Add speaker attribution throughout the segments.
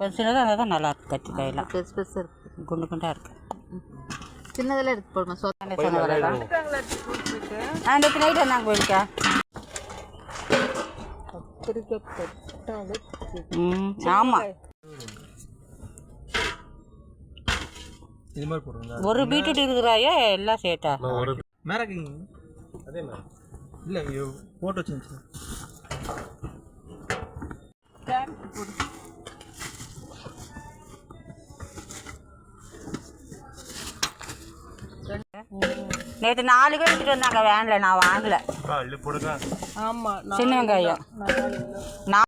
Speaker 1: இருந்தால் தான் நல்லா இருக்கு கத்திரிக்காயெல்லாம்.
Speaker 2: பெருசு பெருசாக இருக்குது
Speaker 1: குண்டு குண்டாக இருக்கு.
Speaker 2: சின்னதெல்லாம் எடுத்து போடுமா? சொ
Speaker 1: என்ன சொன்ன தான். ஆ நேற்று நைட்டு வந்தாங்க கோயிலுக்கா ம் ஆமாம் ஒரு பீட்ரூட் இருக்கிறாயோ எல்லாம்
Speaker 3: ஒரு மேரக்கிங் அதே மாதிரி. இல்லை போட்டு வச்சுருந்துச்சு
Speaker 1: நேற்று நாலு கிலோ எடுத்துகிட்டு வந்தாங்க வேனில். நான் வாங்கல.
Speaker 3: போடுங்க.
Speaker 1: சின்ன வெங்காயம். நான்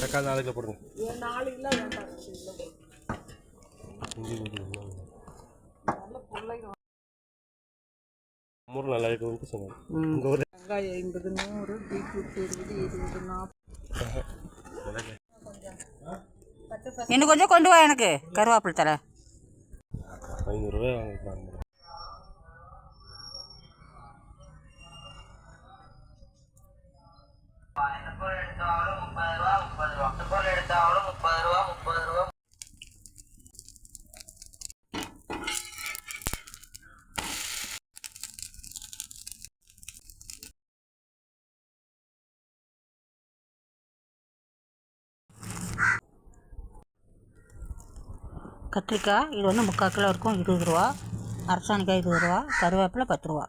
Speaker 3: தக்காளி நாலு கிலோ போடுங்க. மூணு நல்லா இருக்குன்னு சொன்னாங்க. உங்கள் ஊர்
Speaker 1: இன்னும் கொஞ்சம் கொண்டு வா எனக்கு. கருவேப்பிலை தலை
Speaker 3: ஐநூறுரூவா எடுத்தாலும் முப்பது ரூபா முப்பது ரூபா அந்த முப்பது ரூபா முப்பது ரூபா
Speaker 1: கத்திரிக்காய் இது வந்து முக்கால் கிலோ இருக்கும் இருபது ரூபா. அரசாணிக்காய் இருபது ரூபா. கருவேப்பிலை பத்து ரூபா.